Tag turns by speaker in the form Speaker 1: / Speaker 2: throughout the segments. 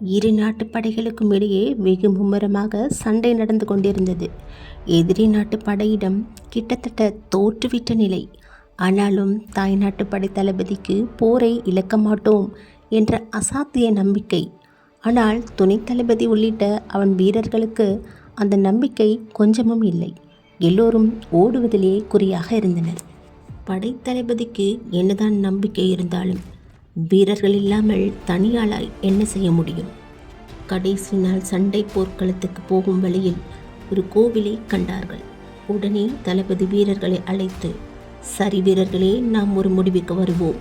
Speaker 1: இரு நாட்டு படைகளுக்கும் இடையே வெகு மும்முரமாக சண்டை நடந்து கொண்டிருந்தது. எதிரி நாட்டு படையிடம் கிட்டத்தட்ட தோற்றுவிட்ட நிலை. ஆனாலும் தாய் நாட்டு படை தளபதிக்கு போரை இழக்க மாட்டோம் என்ற அசாத்திய நம்பிக்கை. ஆனால் துணைத் தளபதி உள்ளிட்ட அவன் வீரர்களுக்கு அந்த நம்பிக்கை கொஞ்சமும் இல்லை. எல்லோரும் ஓடுவதிலே குறியாக இருந்தனர். படைத்தளபதிக்கு என்னதான் நம்பிக்கை இருந்தாலும் வீரர்கள் இல்லாமல் தனியாளாய் என்ன செய்ய முடியும்? கடைசி நாள் சண்டை போர்க்களத்துக்கு போகும் வழியில் ஒரு கோவிலை கண்டார்கள். உடனே தளபதி வீரர்களை அழைத்து சரி வீரர்களே நாம் ஒரு முடிவுக்கு வருவோம்.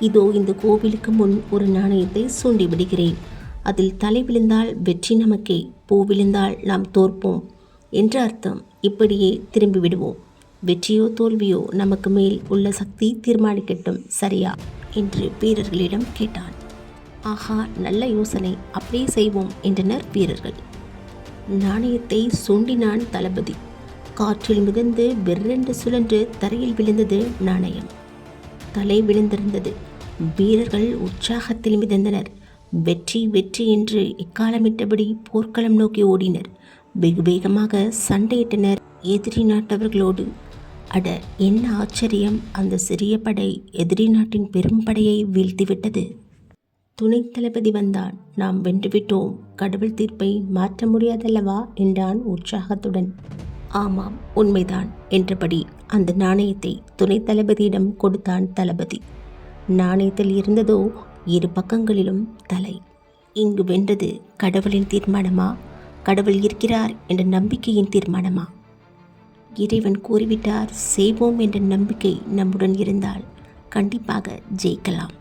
Speaker 1: இதோ இந்த கோவிலுக்கு முன் ஒரு நாணயத்தை சூண்டி விடுகிறேன். அதில் தலை விழுந்தால் வெற்றி நமக்கே பூ விழுந்தால் நாம் தோற்போம் என்ற அர்த்தம். இப்படியே திரும்பி விடுவோம். வெற்றியோ தோல்வியோ நமக்கு மேல் உள்ள சக்தி தீர்மானிக்கட்டும் சரியா? என்று வீரர்களிடம் கேட்டான். ஆஹா நல்ல யோசனை அப்படியே செய்வோம் என்றனர் வீரர்கள். நாணயத்தை சுண்டினான் தளபதி. காற்றில் மிதந்து வெர்ரென்று சுழன்று தரையில் விழுந்தது நாணயம். தலை விழுந்திருந்தது. வீரர்கள் உற்சாகத்தில் மிதந்தனர். வெற்றி வெற்றி என்று எக்காலமிட்டபடி போர்க்களம் நோக்கி ஓடினர். வெகு வேகமாக சண்டையிட்டனர் எதிரி நாட்டவர்களோடு. அட என்ன ஆச்சரியம். அந்த சிறிய படை எதிரி நாட்டின் பெரும் படையை வீழ்த்திவிட்டது. துணை தளபதி வந்தான். நாம் வென்றுவிட்டோம். கடவுள் தீர்ப்பை மாற்ற முடியாதல்லவா? என்றான் உற்சாகத்துடன். ஆமாம் உண்மைதான் என்றபடி அந்த நாணயத்தை துணை தளபதியிடம் கொடுத்தான் தளபதி. நாணயத்தில் இருந்ததோ இரு பக்கங்களிலும் தலை. இங்கு வென்றது கடவுளின் தீர்மானமா? கடவுள் இருக்கிறார் என்ற நம்பிக்கையின் தீர்மானமா? இறைவன் கூறிவிட்டார் செய்வோம் என்ற நம்பிக்கை நம்முடன் இருந்தால் கண்டிப்பாக ஜெயிக்கலாம்.